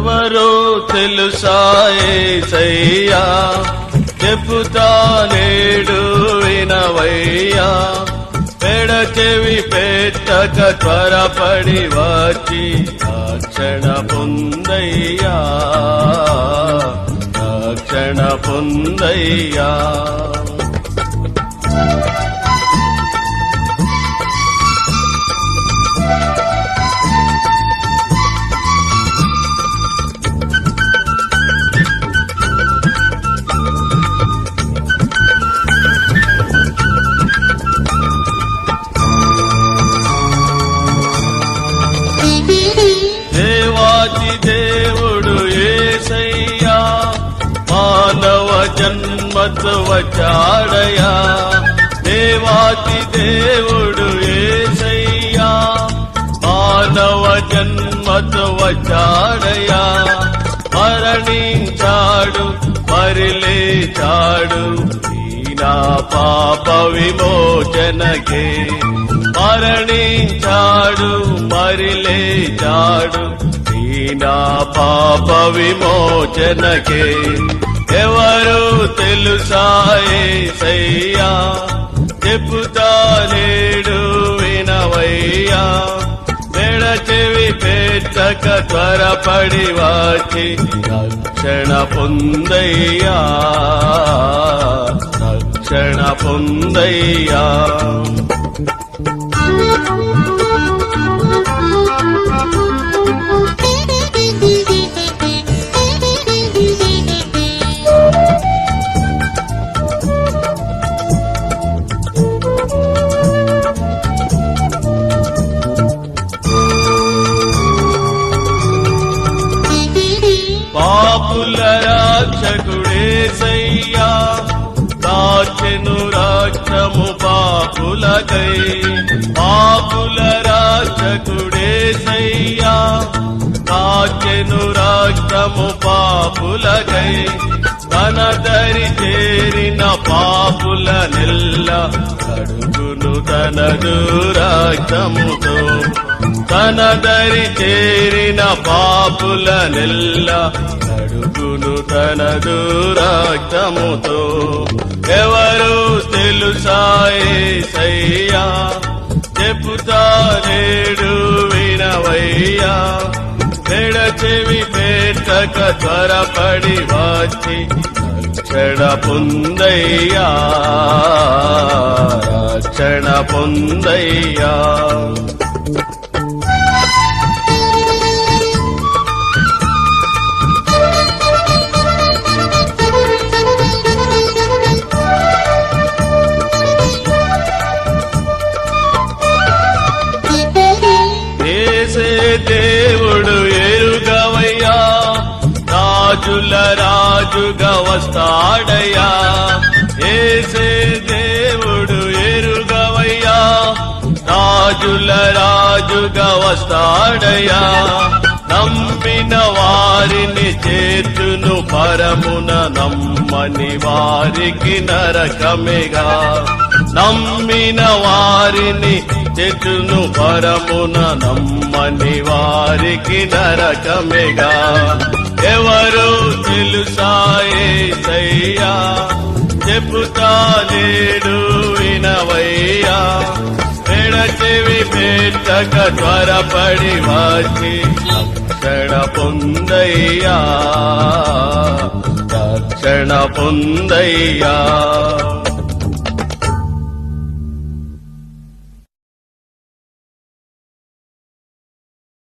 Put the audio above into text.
ఎవరో తెలుసాయేసయ్యా చెబుతా నేడు వినవయ్యా. పెడ చెవి పెట్టక త్వరపడి వచ్చి రక్షణ పొందయ్యా. రక్షణ పొందయ్యా. మానవ జన్మతో దేవాతి దేవుడు ఏసయ్యా మానవ జన్మతో వచ్చాడయా మరణించాడు మరిలేచాడు నా పాప విమోచనకే. మరణించాడు మరిలేచాడు నా పాప విమోచనకే. ఎవరు తెలుసాయే సయ్యా చెప్పుతా నేడు వినవయ్యా. మెడ చెవి పెట్టక త్వరపడి వాచి రక్షణ పొందయ్యా. రక్షణ పొందయ్యా. రాక్షకుడే సయ్యా. దాచెను రాక్షము పాపులకై. పాపుల రాక్షకుడే సయ్యా. దాచెను రాక్షము పాపులకై. తన దరి చేరిన పాపుల నెల్ల కడుగును తనదు రాక్షముతో తన దరి చేరిన పాపుల నెల్ల కడుగును తన దురాక్తముతో ఎవరు తెలుసాయే సయ్యా చెప్పుతా నేడు వినవయ్యా. మెడ చెవి పెట్టక త్వరపడి వచ్చి రక్షణ పొందయ్యా. రక్షణ పొందయ్యా. రాజుగా వస్తాడయ్యా ఏసే దేవుడు ఎరుగవయ్యా. రాజుల రాజుగా వస్తాడయ్యా నమ్మిన వారిని చేతును పరమున నమ్మని వారికి నరకమేగా. నమ్మిన వారిని చెట్టును పరమున నమ్మని వారికి నరకమేగా. తెలుసాయే సయ్యా. చెబుతా నేడు వినవయ్యా. ఎడచెవి పెట్టక త్వరపడి వచ్చి రక్షణ పొందయ్యా. రక్షణ పొందయ్యా.